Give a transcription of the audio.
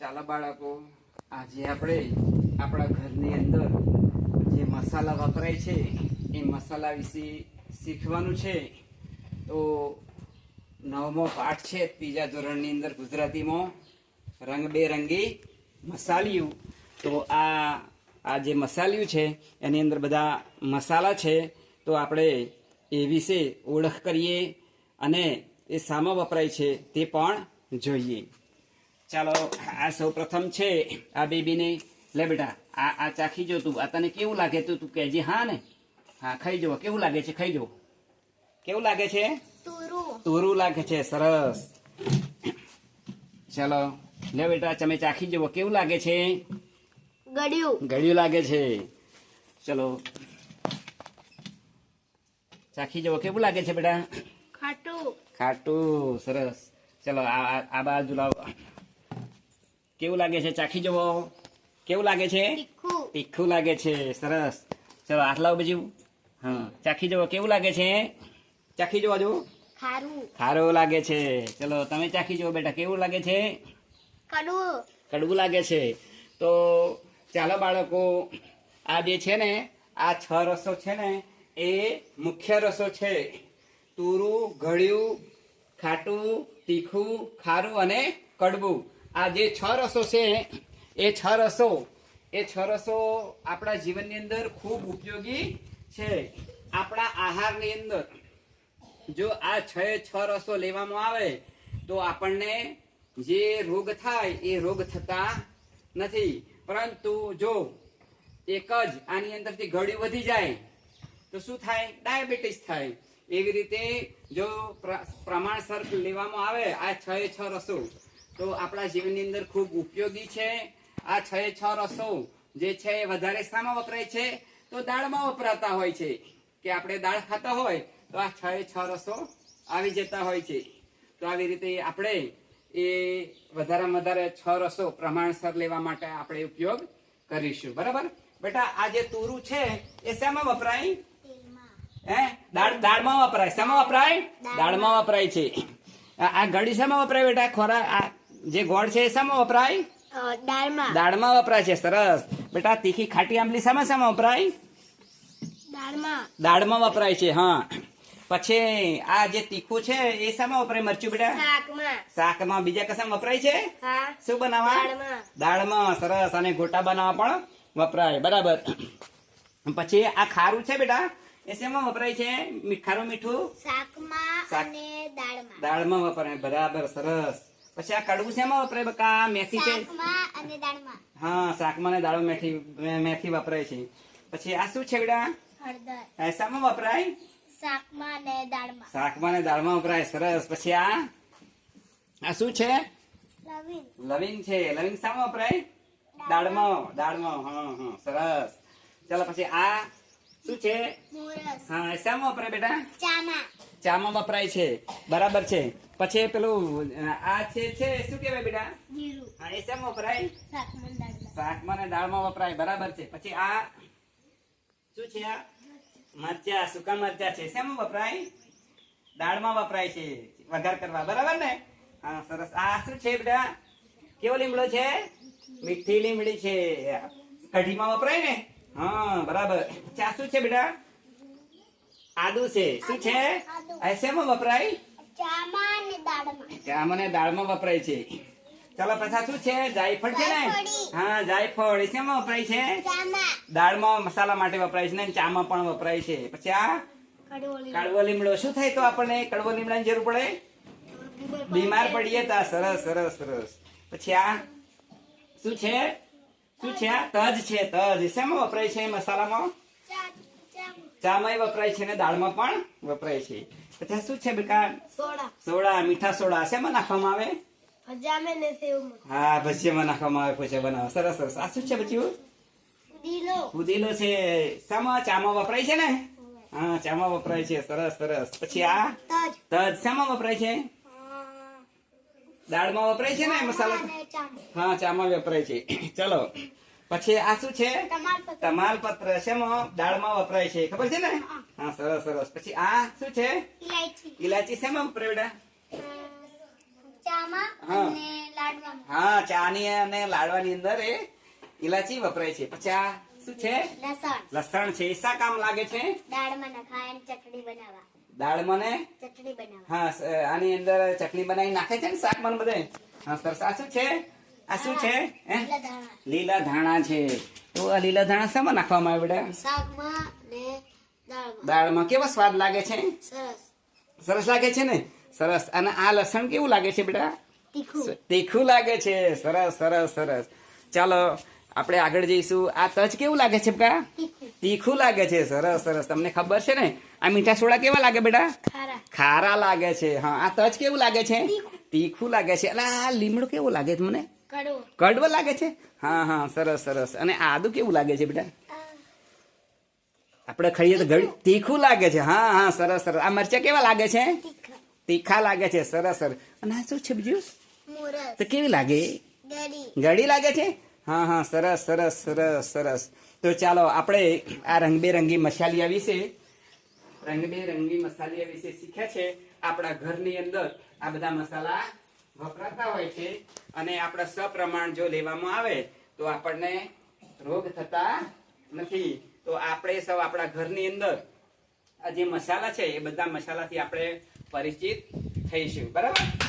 ચાલો બાળકો, આજે આપણે આપણા ઘરની અંદર જે મસાલા વપરાય છે, એ મસાલા વિશે શીખવાનું છે. તો નવમો પાઠ છે, ત્રીજા ધોરણની અંદર ગુજરાતીમાં રંગબેરંગી મસાલિયું તો આ આ જે મસાલિયું છે, એની અંદર બધા મસાલા છે. તો આપણે એ વિશે ઓળખ કરીએ અને એ સામા વપરાય છે, તે પણ જોઈએ. ચાલો આ સૌ પ્રથમ છે આ બેબીને. લે બેટા આ આ ચાખી જો તું આ તને કેવું લાગે તું? તું કહેજે હા ને? હા ખાઈ જો કેવું લાગે છે? ખાઈ જો કેવું લાગે છે? તુરુ. લાગે છે સરસ. ચાલો લે બેટા તમે ચાખી જુઓ કેવું લાગે છે? ગળ્યું. ગળ્યું લાગે છે. ચલો. ચાખી જુઓ કેવું લાગે છે બેટા? ખાટું. ખાટું સરસ. ચલો આ- આ બાજુ લાવો. કેવું લાગે છે? ચાખી જવો કેવું લાગે છે? તીખું. લાગે છે. સરસ. ચલો હાથ લાવો બીજું. હા. ચાખી જવો કેવું લાગે છે? ચાખી જુઓ જો ખારું. લાગે છે. ચલો તમે ચાખી જુઓ બેટા. કેવું લાગે છે? કડવું. કડવું લાગે છે. તો ચાલો બાળકો આ જે છે ને આ છ રસો છે ને એ મુખ્ય રસો છે. તુરું ગળ્યું ખાટું તીખું ખારું અને કડવું. આ જે છ રસો છે, એ છ રસો, એ છ રસો આપણા જીવનની અંદર ખૂબ ઉપયોગી છે. આપણા આહારની અંદર જો આ છ છ રસો લેવામાં આવે, તો આપણને જે રોગ થાય, એ રોગ થતા નથી. પરંતુ જો એક જ આની અંદરથી ઘડી વધી જાય, તો શું થાય? ડાયાબિટીસ થાય. એવી રીતે જો પ્ર- પ્રમાણસર લેવામાં આવે આ છ છ રસો તો આપણા જીવનની અંદર ખૂબ ઉપયોગી છે. આ છ છ રસો જે છે એ વધારે શામાં વપરાય છે. તો દાળમાં વપરાતા હોય છે. કે આપણે દાળ ખાતા હોય તો આ છ છ રસો આવી જતા હોય છે. તો આવી રીતે આપણે એ વધારેમાં વધારે છ રસો પ્રમાણસર લેવા માટે આપણે ઉપયોગ કરીશું. બરાબર? બેટા આ જે તુરું છે એ શેમાં વપરાય? હે? દાળ દાળમાં વપરાય. શેમાં વપરાય? દાળમાં. વપરાય છે. આ ઘડી શામાં વપરાય બેટા? ખોરાક આ જે ગોળ છે એ શામાં વપરાય? દાળમાં. દાળમાં વપરાય છે સરસ. બેટા તીખી ખાટી આંબલી શામાં શામાં વપરાય? દાળમાં. દાળમાં વપરાય છે હા. પછી આ જે તીખું છે એ શામાં વપરાય મરચું બેટા? શાકમાં. શાકમાં બીજા કશામાં વપરાય છે? શું બનાવવા? દાળમાં. સરસ. અને ગોટા બનાવવા પણ વપરાય બરાબર. પછી આ ખારું છે બેટા એ શેમાં વપરાય છે? ખારું મીઠું? શાકમાં અને દાળમાં. દાળમાં વપરાય બરાબર સરસ. પછી આ કડવું શેમાં વપરાય? બકા મેથી છે? હા શાકમાં ને દાળમાં મેથી મેથી વપરાય છે. પછી આ શું છે બેટા? હળદર. શામાં વપરાય? શાકમાં અને દાળમાં. શાકમાં ને દાળમાં વપરાય. સરસ. પછી આ? આ શું છે? લવિંગ. લવિંગ છે. લવિંગ શામાં વપરાય? દાળમાં. દાળમાં. હા હા. સરસ. ચાલો પછી આ શું છે? હા શામાં વપરાય બેટા? ચામાં ચામાં વપરાય છે. બરાબર છે. પછી પેલું આ છે છે શું કહેવાય બેટા? હા એ શામાં વપરાય? શાકમાં ને દાળમાં. વપરાય. બરાબર છે. પછી આ શું છે આ? મરચા સૂકા મરચા છે. શેમાં વપરાય? દાળમાં વપરાય છે. વઘાર કરવા. બરાબર ને? હા સરસ. આ શું છે બેટા? કેવો લીમડો છે? મીઠી લીમડી છે. કઢીમાં વપરાય ને? હા બરાબર. ચા શું છે બેટા? આદુ છે. શું છે. આ શેમાં વપરાય? ચામાં ને દાળમાં. વપરાય છે. ચાલો પછી શું છે? જાયફળ છે ને? હા જાયફળ. શેમાં વપરાય છે? દાળમાં મસાલા માટે વપરાય છે ને? ચામાં પણ વપરાય છે. પછી આ કડવો લીમડો. શું થાય તો આપણને કડવો લીમડાની જરૂર પડે? બીમાર પડીએ તા. સરસ સરસ સરસ. પછી આ શું છે? શું છે? આ તજ છે તજ. શેમાં વપરાય છે મસાલામાં? ચામ ચામાં વપરાય છે ને દાળમાં પણ વપરાય છે. પછી શું છે બેટા? સોડા. સોડા મીઠા સોડા શેમાં નાખવામાં આવે? હા ભજીયામાં નાખવામાં આવે ભજીયા બનાવે. સરસ સરસ. આ શું છે બચ્યું? પુદીલો છે. શામાં? ચામાં વપરાય છે ને? હા ચામાં વપરાય છે. સરસ સરસ. પછી આ? તજ. તજ શામાં વપરાય છે? દાળમાં વપરાય છે ને મસાલા? હા ચામાં વપરાય છે. ચલો. પછી આ શું છે? તમાલપત્ર શેમાં દાળમાં વપરાય છે. ખબર છે ને? હા સરસ સરસ. પછી આ શું છે? ઇલાયચી શેમાં વપરાય બેટા હા. લાડવામાં. હા અને લાડવાની અંદર એ ઇલાચી વપરાય છે. પછી આ શું છે? લસણ. લસણ છે. શા કામ લાગે છે? દાળમાં નખાય ચટણી બનાવવા. દાળ મને ચટણી બનાવવા. હા આની અંદર ચટણી બનાવી નાખે છે ને શાક મને બધે? હા સરસ. આ શું છે? આ શું છે? હે? લીલા ધાણા છે. તો આ લીલા ધાણા શામાં નાખવામાં આવે બેટા? દાળમાં. કેવો સ્વાદ લાગે છે? સરસ. લાગે છે ને? સરસ. અને આ લસણ કેવું લાગે છે બેટા? તીખું. લાગે છે. સરસ સરસ સરસ. ચાલો આપણે આગળ જઈશું. આ તજ કેવું લાગે છે બેટા? તીખું. લાગે છે. સરસ સરસ. તમને ખબર છે ને? આ મીઠા સોડા કેવા લાગે બેટા? ખારા લાગે છે. હા આ તજ કેવું લાગે છે? તીખું. તીખું લાગે છે. એટલે આ લીમડો કેવું લાગે છે મને? કડવો લાગે છે? હા હા સરસ સરસ. અને આદુ કેવું લાગે છે બેટા? આપણે ખાઈએ તો ઘડી તીખું લાગે છે. હા હા સરસ સરસ. આ મરચા કેવા લાગે છે? તીખા લાગે છે. સરસ સરસ. અને આ શું છે બીજું? તો કેવી લાગે? ગળી. લાગે છે? હા હા સરસ સરસ સરસ સરસ. તો ચાલો આપણે આ રંગબેરંગી મસાલિયા વિશે રંગબેરંગી મસાલિયા વિશે શીખ્યા છે આપણા ઘરની અંદર આ બધા મસાલા વપરાતા હોય છે અને આપણા સપ્રમાણ જો લેવામાં આવે તો આપણને રોગ થતા નથી. તો આપણે સૌ આપણા ઘરની અંદર આ જે મસાલા છે એ બધા મસાલાથી આપણે પરિચિત થઈશું. બરાબર?